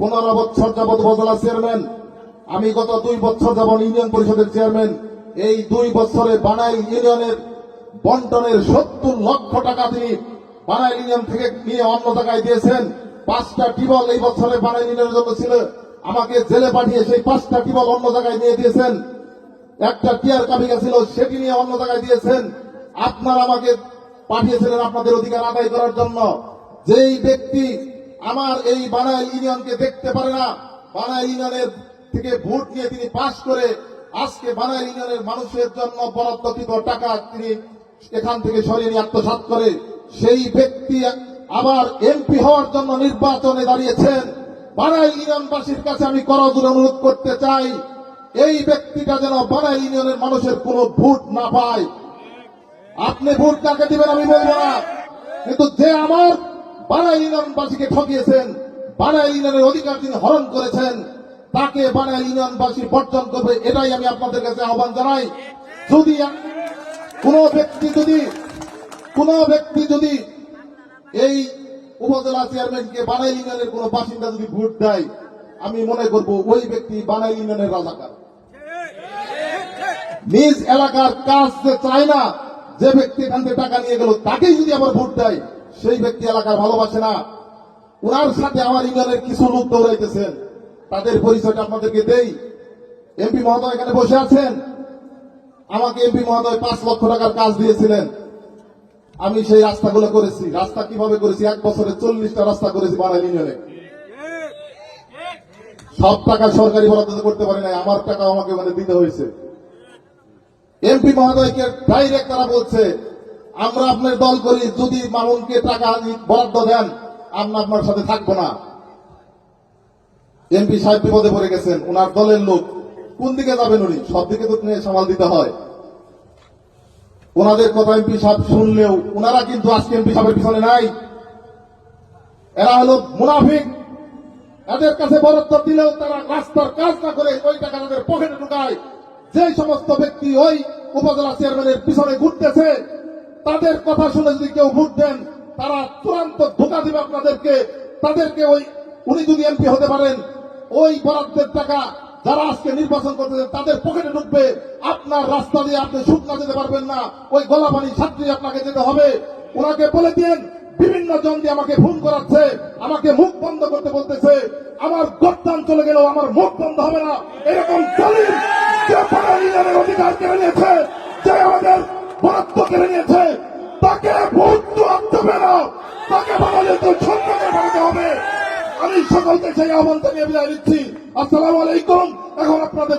পনেরো বছর যাবৎ উপজেলা চেয়ারম্যান, আমি গত দুই বছর যাবৎ ইউনিয়ন পরিষদের চেয়ারম্যান। এই দুই বছরে বানাইল ইউনিয়নের বন্টনের সত্তর লক্ষ টাকা তিনি বানাইল ইউনিয়ন থেকে নিয়ে অন্য জায়গায় দিয়েছেন। পাঁচটা টিবল এই বছরে বানাইল ইউনিয়নের জন্য ছিল। আমাকে জেলে পাঠিয়ে সেই পাঁচটা টিবল অন্য জায়গায় নিয়ে দিয়েছেন। একটা টিয়ার কাবিকা ছিল, সেটি নিয়ে অন্য জায়গায় দিয়েছেন। আপনারা আমাকে পাঠিয়েছিলেন আপনাদের অধিকার আদায় করার জন্য। যেই ব্যক্তি আমার এই বানাইল ইউনিয়নকে দেখতে পারে না। বানাইল ইউনিয়নের থেকে ভোট নিয়ে তিনি পাশ করে আজকে বানাইল ইউনিয়নের মানুষের জন্য বরাদ্দকৃত টাকা তিনি এখান থেকে সরিয়ে নিয়ে আত্মসাৎ করে। সেই ব্যক্তি আবার এমপি হওয়ার জন্য নির্বাচনে দাঁড়িয়েছেন। বানাইল ইউনিয়নবাসীর কাছে আমি করজোর অনুরোধ করতে চাই, এই ব্যক্তিটা যেন বানাইল ইউনিয়নের মানুষের কোনো ভোট না পায়। আপনি ভোট কাকে দিবেন আমি বলব না। কিন্তু যে আমার বানাইল ইউনিয়নবাসীকে ঠকিয়েছেন, বানাইল ইউনিয়নের অধিকার তিনি হরণ করেছেন, তাকে বানাইল ইউনিয়নবাসী বর্জন করবে, এটাই আমি আপনাদের কাছে আহ্বান জানাই। যদি কোন ব্যক্তি যদি, কোন ব্যক্তি যদি এই উপজেলা চেয়ারম্যানকে বানাইল ইউনিয়নের কোন বাসিন্দা যদি ভোট দেয়, আমি মনে করব ওই ব্যক্তি বানাইল ইউনিয়নের রাজাকার। নিজ এলাকার কাজ চায় না, যে ব্যক্তি এখান থেকে টাকা নিয়ে গেল, তাকেই যদি আবার ভোট দেয় সেই ব্যক্তি এলাকার ভালোবাসে না। ওনার সাথে আমার ইউনিয়নের কিছু লোক দৌড়াইতেছেন। তাদের পরিচয়টা আপনাদেরকে দেই। এমপি মহোদয় এখানে বসে আছেন। আমাকে এমপি মহোদয় পাঁচ লক্ষ টাকার কাজ দিয়েছিলেন। আমি সেই রাস্তাগুলো করেছি। রাস্তা কীভাবে করেছি? এক বছরে চল্লিশটা রাস্তা করেছি বানাইল ইউনিয়নে। সব টাকা সরকারি বরাদ্দ করতে পারি নাই। আমার টাকা আমাকে মানে দিতে হয়েছে। এমপি মহোদয়কে ডাইরেক্ট তারা বলছে আমরা আপনার দল করি, যদি মামুনকে টাকা বরাদ্দ দেন, আমরা আপনার সাথে থাকব না। এমপি সাহেব বিপদে পড়ে গেছেন, ওনার দলের লোক। কোন দিকে যাবেন উনি? সব দিকে তো সামাল দিতে হয়। ওনাদের কথা এমপি সাহেব শুনলেও, ওনারা কিন্তু আজকে এমপি সাহেবের পিছনে নাই। এরা হলো মুনাফিক। এদের কাছে বরাদ্দ দিলেও তারা রাস্তার কাজ না করে ওই টাকা তাদের পকেটে ঢুকায়। যে সমস্ত ব্যক্তি ওই উপজেলা চেয়ারম্যানের পিছনে ঘুরতেছে তাদের কথা শুনে যদি কেউ ভোট দেন, তারা চূড়ান্ত ধোকা দিবে আপনাদেরকে। তাদেরকে ওই, উনি যদি এমপি হতে পারেন, ওই বরাদ্দের টাকা যারা আজকে নির্বাচন করতেছেন তাদের পকেটে ঢুকবে। আপনার রাস্তা দিয়ে আপনি শুকনা যেতে পারবেন না। ওই গলা পানি ছাত্রী আপনাকে যেতে হবে। ওনাকে বলে দিন বিভিন্ন জন দিয়ে আমাকে ফোন করাচ্ছে, আমাকে মুখ বন্ধ করতে বলতেছে, আমার গদ্দান চলে গেলেও আমার মুখ বন্ধ হবে না। এরকম দলিল যে বাঙালিদের অধিকার কেড়ে নিয়েছে, যে আমাদের বরাদ্দ কেড়ে নিয়েছে তাকে বন্ধু আনতে না। তাকে তো সম্মানে বানাতে হবে। আমি সকলকে সেই আহ্বান থেকে বিদায় নিচ্ছি। আসসালামু আলাইকুম। এখন আপনাদের